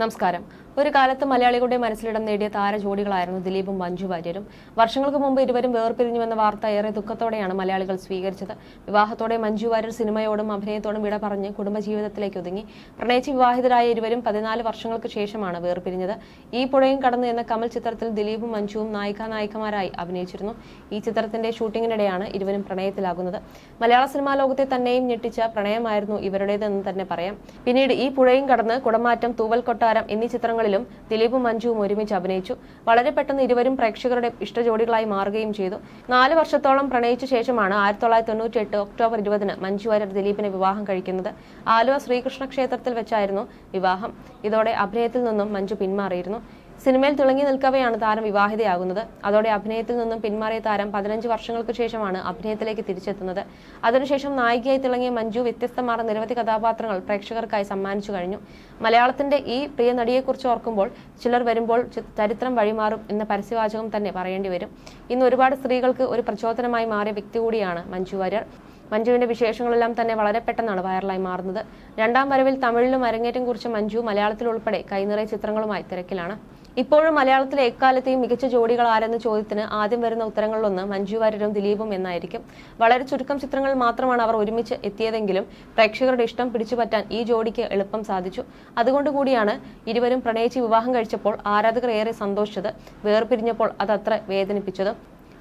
നമസ്കാരം. ഒരു കാലത്ത് മലയാളികളുടെ മനസ്സിലിടം നേടിയ താര ജോഡികളായിരുന്നു ദിലീപും മഞ്ജു വാര്യരും. വർഷങ്ങൾക്ക് മുമ്പ് ഇരുവരും വേർപിരിഞ്ഞുവെന്ന വാർത്ത ഏറെ ദുഃഖത്തോടെയാണ് മലയാളികൾ സ്വീകരിച്ചത്. വിവാഹത്തോടെ മഞ്ജു വാര്യർ സിനിമയോടും അഭിനയത്തോടും വിട പറഞ്ഞ് കുടുംബജീവിതത്തിലേക്ക് ഒതുങ്ങി. പ്രണയിച്ച് വിവാഹിതരായ ഇരുവരും പതിനാല് വർഷങ്ങൾക്ക് ശേഷമാണ് വേർപിരിഞ്ഞത്. ഈ പുഴയും കടന്നു എന്ന കമൽ ചിത്രത്തിൽ ദിലീപും മഞ്ജുവും നായിക നായികമാരായി അഭിനയിച്ചിരുന്നു. ഈ ചിത്രത്തിന്റെ ഷൂട്ടിങ്ങിനിടെയാണ് ഇരുവരും പ്രണയത്തിലാകുന്നത്. മലയാള സിനിമാ ലോകത്തെ തന്നെയും ഞെട്ടിച്ച പ്രണയമായിരുന്നു ഇവരുടേതെന്ന് തന്നെ പറയാം. പിന്നീട് ഈ പുഴയും കടന്ന് കുടമാറ്റം തൂവൽ കൊട്ടാരം എന്നീ ചിത്രങ്ങളിലും ദിലീപും മഞ്ജുവും ഒരുമിച്ച് അഭിനയിച്ചു. വളരെ പെട്ടെന്ന് ഇരുവരും പ്രേക്ഷകരുടെ ഇഷ്ടജോഡികളായി മാറുകയും ചെയ്തു. നാല് വർഷത്തോളം പ്രണയിച്ച ശേഷമാണ് ആയിരത്തി തൊള്ളായിരത്തി തൊണ്ണൂറ്റി എട്ട് ഒക്ടോബർ ഇരുപതിന് മഞ്ജു വാര്യർ ദിലീപിനെ വിവാഹം കഴിക്കുന്നത്. ആലുവ ശ്രീകൃഷ്ണ ക്ഷേത്രത്തിൽ വെച്ചായിരുന്നു വിവാഹം. ഇതോടെ അഭിനയത്തിൽ നിന്നും മഞ്ജു പിന്മാറിയിരുന്നു. സിനിമയിൽ തിളങ്ങി നിൽക്കവെയാണ് താരം വിവാഹിതയാകുന്നത്. അതോടെ അഭിനയത്തിൽ നിന്നും പിന്മാറിയ താരം പതിനഞ്ച് വർഷങ്ങൾക്ക് ശേഷമാണ് അഭിനയത്തിലേക്ക് തിരിച്ചെത്തുന്നത്. അതിനുശേഷം നായികയായി തിളങ്ങിയ മഞ്ജു വ്യത്യസ്തമാർന്ന നിരവധി കഥാപാത്രങ്ങൾ പ്രേക്ഷകർക്കായി സമ്മാനിച്ചു കഴിഞ്ഞു. മലയാളത്തിന്റെ ഈ പ്രിയ നടിയെക്കുറിച്ച് ഓർക്കുമ്പോൾ ചിലർ വരുമ്പോൾ ചരിത്രം വഴിമാറും എന്ന പരസ്യവാചകം തന്നെ പറയേണ്ടി വരും. ഇന്ന് ഒരുപാട് സ്ത്രീകൾക്ക് ഒരു പ്രചോദനമായി മാറിയ വ്യക്തി കൂടിയാണ് മഞ്ജു വാര്യർ. മഞ്ജുവിന്റെ വിശേഷങ്ങളെല്ലാം തന്നെ വളരെ പെട്ടെന്നാണ് വൈറലായി മാറുന്നത്. രണ്ടാം വരവിൽ തമിഴിലും അരങ്ങേറ്റം കുറിച്ച മഞ്ജു മലയാളത്തിൽ ഉൾപ്പെടെ കൈനിറയ ചിത്രങ്ങളുമായി തിരക്കിലാണ്. ഇപ്പോഴും മലയാളത്തിലെ എക്കാലത്തെയും മികച്ച ജോഡികൾ ആരെന്ന ചോദ്യത്തിന് ആദ്യം വരുന്ന ഉത്തരങ്ങളിലൊന്ന് മഞ്ജു വാര്യരും ദിലീപും എന്നായിരിക്കും. വളരെ ചുരുക്കം ചിത്രങ്ങൾ മാത്രമാണ് അവർ ഒരുമിച്ച് എത്തിയതെങ്കിലും പ്രേക്ഷകരുടെ ഇഷ്ടം പിടിച്ചുപറ്റാൻ ഈ ജോഡിക്ക് എളുപ്പം സാധിച്ചു. അതുകൊണ്ട് കൂടിയാണ് ഇരുവരും പ്രണയിച്ച് വിവാഹം കഴിച്ചപ്പോൾ ആരാധകർ ഏറെ സന്തോഷിച്ചത്. വേർപിരിഞ്ഞപ്പോൾ അത് അത്ര വേദനിപ്പിച്ചത്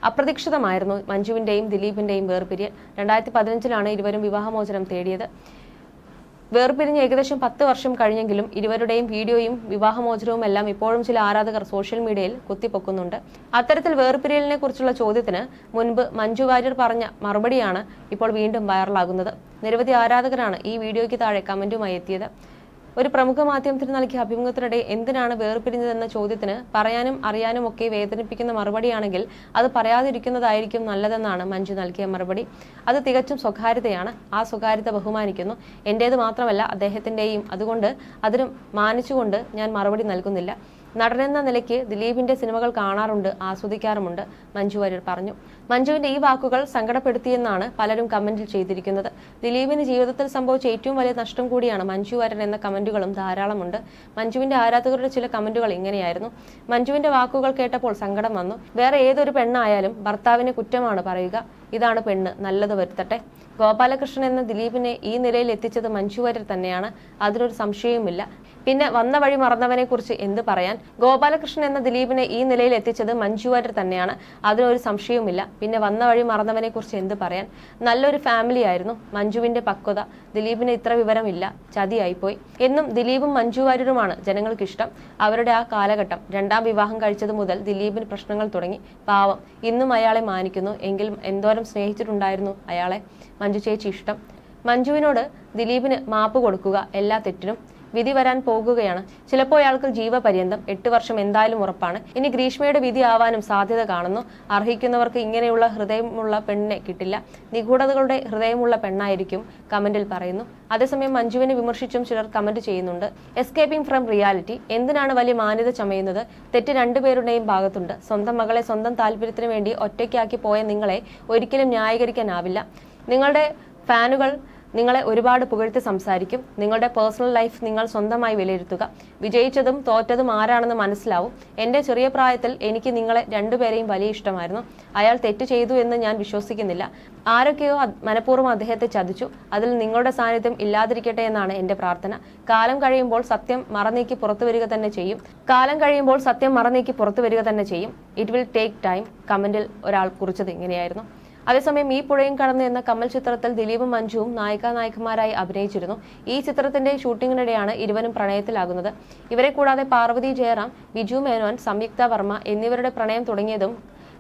അപ്രതീക്ഷിതമായിരുന്നു മഞ്ജുവിന്റെയും ദിലീപിന്റെയും വേർപിരിയൽ. രണ്ടായിരത്തി പതിനഞ്ചിലാണ് ഇരുവരും വിവാഹമോചനം തേടിയത്. വേർപിരിഞ്ഞ് ഏകദേശം പത്ത് വർഷം കഴിഞ്ഞെങ്കിലും ഇരുവരുടെയും വീഡിയോയും വിവാഹമോചനവും എല്ലാം ഇപ്പോഴും ചില ആരാധകർ സോഷ്യൽ മീഡിയയിൽ കുത്തിപ്പൊക്കുന്നുണ്ട്. അത്തരത്തിൽ വേർപിരിയലിനെ കുറിച്ചുള്ള ചോദ്യത്തിന് മുൻപ് മഞ്ജു വാര്യർ പറഞ്ഞ മറുപടിയാണ് ഇപ്പോൾ വീണ്ടും വൈറലാകുന്നത്. നിരവധി ആരാധകരാണ് ഈ വീഡിയോയ്ക്ക് താഴെ കമന്റുമായി എത്തിയത്. ഒരു പ്രമുഖ മാധ്യമത്തിന് നൽകിയ അഭിമുഖത്തിനിടെ എന്തിനാണ് വേർപിരിഞ്ഞതെന്ന ചോദ്യത്തിന് പറയാനും അറിയാനും ഒക്കെ വേദനിപ്പിക്കുന്ന മറുപടിയാണെങ്കിൽ അത് പറയാതിരിക്കുന്നതായിരിക്കും നല്ലതെന്നാണ് മഞ്ജു നൽകിയ മറുപടി. അത് തികച്ചും സ്വകാര്യതയാണ്. ആ സ്വകാര്യത ബഹുമാനിക്കുന്നു. എന്റേത് മാത്രമല്ല അദ്ദേഹത്തിന്റെയും. അതുകൊണ്ട് അതിനും മാനിച്ചുകൊണ്ട് ഞാൻ മറുപടി നൽകുന്നില്ല. നടനെന്ന നിലയ്ക്ക് ദിലീപിന്റെ സിനിമകൾ കാണാറുണ്ട് ആസ്വദിക്കാറുമുണ്ട് മഞ്ജു വാര്യർ പറഞ്ഞു. മഞ്ജുവിന്റെ ഈ വാക്കുകൾ സങ്കടപ്പെടുത്തിയെന്നാണ് പലരും കമന്റിൽ ചെയ്തിരിക്കുന്നത്. ദിലീപിന് ജീവിതത്തിൽ സംഭവിച്ച ഏറ്റവും വലിയ നഷ്ടം കൂടിയാണ് മഞ്ജു വാര്യർ എന്ന കമന്റുകളും ധാരാളമുണ്ട്. മഞ്ജുവിന്റെ ആരാധകരുടെ ചില കമന്റുകൾ ഇങ്ങനെയായിരുന്നു. മഞ്ജുവിന്റെ വാക്കുകൾ കേട്ടപ്പോൾ സങ്കടം വന്നു. വേറെ ഏതൊരു പെണ്ണായാലും ഭർത്താവിനെ കുറ്റമാണ് പറയുക. ഇതാണ് പെണ്ണ്. നല്ലത് വരുത്തട്ടെ. ഗോപാലകൃഷ്ണൻ എന്ന ദിലീപിനെ ഈ നിലയിൽ എത്തിച്ചത് മഞ്ജു വാര്യർ തന്നെയാണ്. അതിലൊരു സംശയവുമില്ല. പിന്നെ വന്ന വഴി മറന്നവനെ കുറിച്ച് എന്ത് പറയാൻ? ഗോപാലകൃഷ്ണൻ എന്ന ദിലീപിനെ ഈ നിലയിൽ എത്തിച്ചത് മഞ്ജു വാര്യർ തന്നെയാണ്. അതിനൊരു സംശയവുമില്ല. പിന്നെ വന്ന വഴി മറന്നവനെ കുറിച്ച് എന്ത് പറയാൻ? നല്ലൊരു ഫാമിലി ആയിരുന്നു. മഞ്ജുവിന്റെ പക്വത. ദിലീപിന് ഇത്ര വിവരമില്ല. ചതിയായിപ്പോയി. എന്നും ദിലീപും മഞ്ജു വാര്യരുമാണ് ജനങ്ങൾക്ക് ഇഷ്ടം അവരുടെ ആ കാലഘട്ടം. രണ്ടാം വിവാഹം കഴിച്ചത് മുതൽ ദിലീപിന് പ്രശ്നങ്ങൾ തുടങ്ങി. പാവം. ഇന്നും അയാളെ മാനിക്കുന്നു. എങ്കിൽ എന്തോരം സ്നേഹിച്ചിട്ടുണ്ടായിരുന്നു അയാളെ? മഞ്ജു ചേച്ചി ഇഷ്ടം. മഞ്ജുവിനോട് ദിലീപിന് മാപ്പ് കൊടുക്കുക എല്ലാ തെറ്റിനും വിധി വരാൻ പോകുകയാണ്. ചിലപ്പോൾ അയാൾക്ക് ജീവപര്യന്തം എട്ട് വർഷം എന്തായാലും ഉറപ്പാണ്. ഇനി ഗ്രീഷ്മയുടെ വിധി ആവാനും സാധ്യത കാണുന്നു. അർഹിക്കുന്നവർക്ക് ഇങ്ങനെയുള്ള ഹൃദയമുള്ള പെണ്ണിനെ കിട്ടില്ല. നിഗൂഢതകളുടെ ഹൃദയമുള്ള പെണ്ണായിരിക്കും കമന്റിൽ പറയുന്നു. അതേസമയം മഞ്ജുവിനെ വിമർശിച്ചും ചിലർ കമന്റ് ചെയ്യുന്നുണ്ട്. Escaping from reality. എന്തിനാണ് വലിയ മാന്യത ചമയുന്നത്? തെറ്റ് രണ്ടുപേരുടെയും ഭാഗത്തുണ്ട്. സ്വന്തം മകളെ സ്വന്തം താല്പര്യത്തിന് വേണ്ടി ഒറ്റയ്ക്കാക്കി പോയ നിങ്ങളെ ഒരിക്കലും ന്യായീകരിക്കാനാവില്ല. നിങ്ങളുടെ ഫാനുകൾ നിങ്ങളെ ഒരുപാട് പുകഴ്ത്തി സംസാരിക്കും. നിങ്ങളുടെ പേഴ്സണൽ ലൈഫ് നിങ്ങൾ സ്വന്തമായി വിലയിരുത്തുക. വിജയിച്ചതും തോറ്റതും ആരാണെന്ന് മനസ്സിലാവും. എന്റെ ചെറിയ പ്രായത്തിൽ എനിക്ക് നിങ്ങളെ രണ്ടുപേരെയും വലിയ ഇഷ്ടമായിരുന്നു. അയാൾ തെറ്റ് ചെയ്തു എന്ന് ഞാൻ വിശ്വസിക്കുന്നില്ല. ആരൊക്കെയോ മനഃപൂർവം അദ്ദേഹത്തെ ചതിച്ചു. അതിൽ നിങ്ങളുടെ സാന്നിധ്യം ഇല്ലാതിരിക്കട്ടെ എന്നാണ് എന്റെ പ്രാർത്ഥന. കാലം കഴിയുമ്പോൾ സത്യം മറന്നേക്ക് പുറത്തു വരിക തന്നെ ചെയ്യും. കാലം കഴിയുമ്പോൾ സത്യം മറന്നേക്ക് പുറത്തു വരിക തന്നെ ചെയ്യും. ഇറ്റ് വിൽ ടേക്ക് ടൈം കമന്റിൽ ഒരാൾ കുറിച്ചത് ഇങ്ങനെയായിരുന്നു. അതേസമയം ഈ പുഴയും കടന്നു എന്ന കമൽ ചിത്രത്തിൽ ദിലീപും മഞ്ജുവും നായിക നായകന്മാരായി അഭിനയിച്ചിരുന്നു. ഈ ചിത്രത്തിന്റെ ഷൂട്ടിങ്ങിനിടെയാണ് ഇരുവരും പ്രണയത്തിലാകുന്നത്. ഇവരെ കൂടാതെ പാർവതി ജയറാം ബിജു മേനോൻ സംയുക്ത വർമ്മ എന്നിവരുടെ പ്രണയം തുടങ്ങിയതും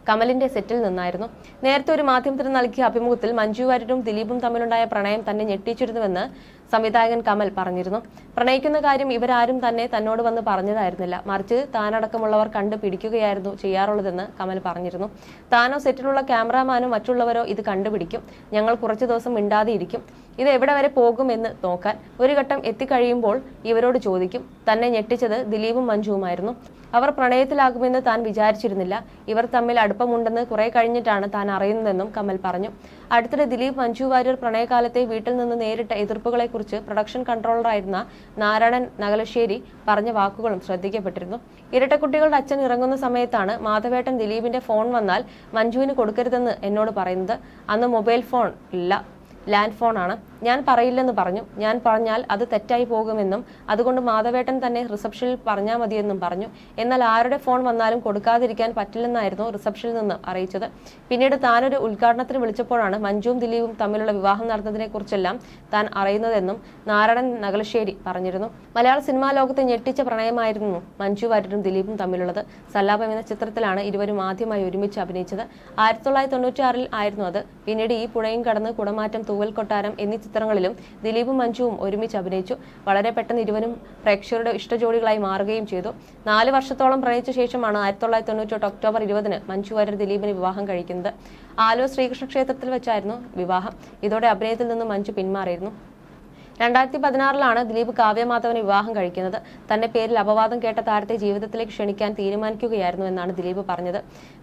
കമലിന്റെ സെറ്റിൽ നിന്നായിരുന്നു. നേരത്തെ ഒരു മാധ്യമത്തിന് നൽകിയ അഭിമുഖത്തിൽ മഞ്ജു വാര്യരും ദിലീപും തമ്മിലുണ്ടായ പ്രണയം തന്നെ ഞെട്ടിച്ചിരുന്നുവെന്ന് സംവിധായകൻ കമൽ പറഞ്ഞിരുന്നു. പ്രണയിക്കുന്ന കാര്യം ഇവരാരും തന്നെ തന്നോട് വന്ന് പറഞ്ഞതായിരുന്നില്ല. മറിച്ച് താനടക്കമുള്ളവർ കണ്ട് പിടിക്കുകയായിരുന്നു ചെയ്യാറുള്ളതെന്ന് കമൽ പറഞ്ഞിരുന്നു. താനോ സെറ്റിലുള്ള ക്യാമറാമാനോ മറ്റുള്ളവരോ ഇത് കണ്ടുപിടിക്കും. ഞങ്ങൾ കുറച്ചു ദിവസം മിണ്ടാതെ ഇരിക്കും. ഇത് എവിടെ വരെ പോകുമെന്ന് നോക്കാൻ ഒരു ഘട്ടം എത്തിക്കഴിയുമ്പോൾ ഇവരോട് ചോദിക്കും. തന്നെ ഞെട്ടിച്ചത് ദിലീപും മഞ്ജുവുമായിരുന്നു. അവർ പ്രണയത്തിലാകുമെന്ന് താൻ വിചാരിച്ചിരുന്നില്ല. ഇവർ തമ്മിൽ അടുപ്പമുണ്ടെന്ന് കുറെ കഴിഞ്ഞിട്ടാണ് താൻ അറിയുന്നതെന്നും കമൽ പറഞ്ഞു. അടുത്തിടെ ദിലീപ് മഞ്ജു വാര്യർ പ്രണയകാലത്തെ വീട്ടിൽ നിന്ന് നേരിട്ട എതിർപ്പുകളെക്കുറിച്ച് പ്രൊഡക്ഷൻ കൺട്രോളറായിരുന്ന നാരായണൻ നഗലശ്ശേരി പറഞ്ഞ വാക്കുകളും ശ്രദ്ധിക്കപ്പെട്ടിരുന്നു. ഇരട്ടക്കുട്ടികളുടെ അച്ഛൻ ഇറങ്ങുന്ന സമയത്താണ് മാധവേട്ടൻ ദിലീപിന്റെ ഫോൺ വന്നാൽ മഞ്ജുവിന് കൊടുക്കരുതെന്ന് എന്നോട് പറയുന്നത്. അന്ന് മൊബൈൽ ഫോൺ ഇല്ല. ലാൻഡ് ഫോണാണ്. ഞാൻ പറയില്ലെന്ന് പറഞ്ഞു. ഞാൻ പറഞ്ഞാൽ അത് തെറ്റായി പോകുമെന്നും അതുകൊണ്ട് മാധവേട്ടൻ തന്നെ റിസപ്ഷനിൽ പറഞ്ഞാൽ മതിയെന്നും പറഞ്ഞു. എന്നാൽ ആരുടെ ഫോൺ വന്നാലും കൊടുക്കാതിരിക്കാൻ പറ്റില്ലെന്നായിരുന്നു റിസപ്ഷനിൽ നിന്ന് അറിയിച്ചത്. പിന്നീട് താനൊരു ഉദ്ഘാടനത്തിന് വിളിച്ചപ്പോഴാണ് മഞ്ജുവും ദിലീപും തമ്മിലുള്ള വിവാഹം നടന്നതിനെ കുറിച്ചെല്ലാം താൻ അറിയുന്നതെന്നും നാരായണൻ നഗലശ്ശേരി പറഞ്ഞിരുന്നു. മലയാള സിനിമാ ലോകത്തെ ഞെട്ടിച്ച പ്രണയമായിരുന്നു മഞ്ജു വാര്യരും ദിലീപും തമ്മിലുള്ളത്. സല്ലാപം എന്ന ചിത്രത്തിലാണ് ഇരുവരും ആദ്യമായി ഒരുമിച്ച് അഭിനയിച്ചത്. ആയിരത്തി തൊള്ളായിരത്തി തൊണ്ണൂറ്റി ആറിൽ ആയിരുന്നു അത്. പിന്നീട് ഈ പുഴയും കടന്ന് കുടമാറ്റം തൂവൽ കൊട്ടാരം എന്നീ ചിത്രങ്ങളിലും ദിലീപും മഞ്ജുവും ഒരുമിച്ച് അഭിനയിച്ചു. വളരെ പെട്ടെന്ന് ഇരുവരും പ്രേക്ഷകരുടെ ഇഷ്ടജോഡികളായി മാറുകയും ചെയ്തു. നാല് വർഷത്തോളം പ്രണയിച്ച ശേഷമാണ് ആയിരത്തി തൊള്ളായിരത്തി തൊണ്ണൂറ്റി ഒക്ടോബർ ഇരുപതിന് മഞ്ജു വാര്യർ ദിലീപിന് വിവാഹം കഴിക്കുന്നത്. ആലുവ ശ്രീകൃഷ്ണ ക്ഷേത്രത്തിൽ വെച്ചായിരുന്നു വിവാഹം. ഇതോടെ അഭിനയത്തിൽ നിന്ന് മഞ്ജു പിന്മാറിയിരുന്നു. രണ്ടായിരത്തി പതിനാറിലാണ് ദിലീപ് കാവ്യമാധവനെ വിവാഹം കഴിക്കുന്നത്. തന്റെ പേരിൽ അപവാദം കേട്ട താരത്തെ ജീവിതത്തിലേക്ക് ക്ഷണിക്കാൻ തീരുമാനിക്കുകയായിരുന്നു എന്നാണ് ദിലീപ് പറഞ്ഞത്.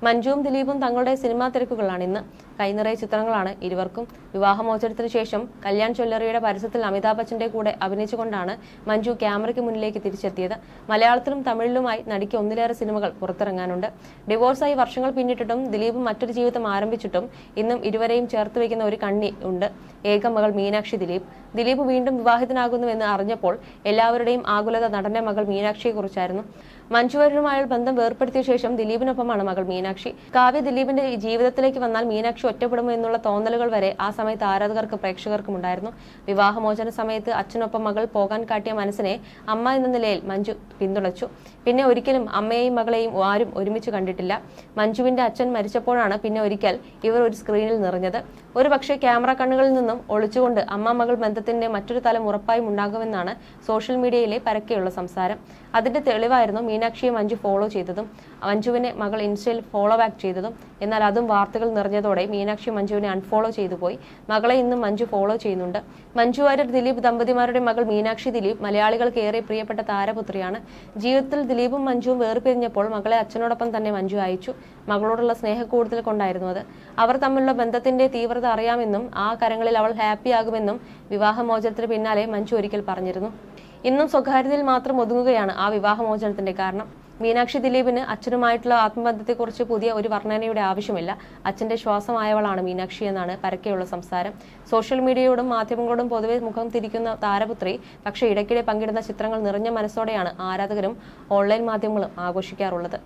മഞ്ജുവും ദിലീപും തങ്ങളുടെ സിനിമാ തിരക്കുകളാണ് ഇന്ന്. കൈനിറയ ചിത്രങ്ങളാണ് ഇരുവർക്കും. വിവാഹമോചനത്തിന് ശേഷം കല്യാൺ ജ്വല്ലറിയുടെ പരസ്യത്തിൽ അമിതാഭ് ബച്ചന്റെ കൂടെ അഭിനയിച്ചുകൊണ്ടാണ് മഞ്ജു ക്യാമറയ്ക്ക് മുന്നിലേക്ക് തിരിച്ചെത്തിയത്. മലയാളത്തിലും തമിഴിലുമായി നടിക്ക് ഒന്നിലേറെ സിനിമകൾ പുറത്തിറങ്ങാനുണ്ട്. ഡിവോഴ്സായി വർഷങ്ങൾ പിന്നിട്ടിട്ടും ദിലീപ് മറ്റൊരു ജീവിതം ആരംഭിച്ചിട്ടും ഇന്നും ഇരുവരെയും ചേർത്ത് വയ്ക്കുന്ന ഒരു കണ്ണി ഉണ്ട്. ഏക മകൾ മീനാക്ഷി ദിലീപ്. ദിലീപ് വീണ്ടും വിവാഹിതനാകുന്നുവെന്ന് അറിഞ്ഞപ്പോൾ എല്ലാവരുടെയും ആകുലത നടന്റെ മകൾ മീനാക്ഷിയെക്കുറിച്ചായിരുന്നു. മഞ്ജു വാര്യരുമായുള്ള ബന്ധം വേർപ്പെടുത്തിയ ശേഷം ദിലീപിനൊപ്പമാണ് മകൾ മീനാക്ഷി. കാവ്യ ദിലീപിന്റെ ജീവിതത്തിലേക്ക് വന്നാൽ മീനാക്ഷി ഒറ്റപ്പെടുമോ എന്നുള്ള തോന്നലുകൾ വരെ ആ സമയത്ത് ആരാധകർക്കും പ്രേക്ഷകർക്കും ഉണ്ടായിരുന്നു. വിവാഹമോചന സമയത്ത് അച്ഛനൊപ്പം മകൾ പോകാൻ കാട്ടിയ മനസ്സിനെ അമ്മ എന്ന നിലയിൽ മഞ്ജു പിന്തുണച്ചു. പിന്നെ ഒരിക്കലും അമ്മയെയും മകളെയും ആരും ഒരുമിച്ച് കണ്ടിട്ടില്ല. മഞ്ജുവിന്റെ അച്ഛൻ മരിച്ചപ്പോഴാണ് പിന്നെ ഒരിക്കൽ ഇവർ ഒരു സ്ക്രീനിൽ നിറഞ്ഞത്. ഒരു പക്ഷേ ക്യാമറ കണ്ണുകളിൽ നിന്നും ഒളിച്ചുകൊണ്ട് അമ്മ മകൾ ബന്ധത്തിന്റെ മറ്റൊരു തലം ഉറപ്പായും ഉണ്ടാകുമെന്നാണ് സോഷ്യൽ മീഡിയയിലെ പരക്കെയുള്ള സംസാരം. അതിന്റെ തെളിവായിരുന്നു മീനാക്ഷിയെ മഞ്ജു ഫോളോ ചെയ്തതും മഞ്ജുവിനെ മകൾ ഇൻസ്റ്റയിൽ ഫോളോ ബാക്ക് ചെയ്തതും എന്നാൽ അതും വാർത്തകൾ നിറഞ്ഞതോടെ മീനാക്ഷി മഞ്ജുവിനെ അൺഫോളോ ചെയ്തു പോയി. മകളെ ഇന്നും മഞ്ജു ഫോളോ ചെയ്യുന്നുണ്ട്. മഞ്ജു വാര്യർ ദിലീപ് ദമ്പതിമാരുടെ മകൾ മീനാക്ഷി ദിലീപ് മലയാളികൾക്ക് ഏറെ പ്രിയപ്പെട്ട താരപുത്രിയാണ്. ജീവിതത്തിൽ ദിലീപും മഞ്ജുവും വേർപിരിഞ്ഞപ്പോൾ മകളെ അച്ഛനോടൊപ്പം തന്നെ മഞ്ജു അയച്ചു. മകളോടുള്ള സ്നേഹക്കൂടുതൽ കൊണ്ടായിരുന്നു അത്. അവർ തമ്മിലുള്ള ബന്ധത്തിന്റെ തീവ്രത അറിയാമെന്നും ആ കരങ്ങളിൽ അവൾ ഹാപ്പിയാകുമെന്നും വിവാഹമോചനത്തിന് പിന്നാലെ മഞ്ജു ഒരിക്കൽ പറഞ്ഞിരുന്നു. ഇന്നും സ്വകാര്യതയിൽ മാത്രം ഒതുങ്ങുകയാണ് ആ വിവാഹമോചനത്തിന്റെ കാരണം. മീനാക്ഷി ദിലീപിന് അച്ഛനുമായിട്ടുള്ള ആത്മബന്ധത്തെക്കുറിച്ച് പുതിയ ഒരു വർണനയുടെ ആവശ്യമില്ല. അച്ഛന്റെ ശ്വാസമായവളാണ് മീനാക്ഷി എന്നാണ് പരക്കെയുള്ള സംസാരം. സോഷ്യൽ മീഡിയയോടും മാധ്യമങ്ങളോടും പൊതുവെ മുഖം തിരിക്കുന്ന താരപുത്രി പക്ഷേ ഇടയ്ക്കിടെ പങ്കിടുന്ന ചിത്രങ്ങൾ നിറഞ്ഞ മനസ്സോടെയാണ് ആരാധകരും ഓൺലൈൻ മാധ്യമങ്ങളും ആഘോഷിക്കാറുള്ളത്.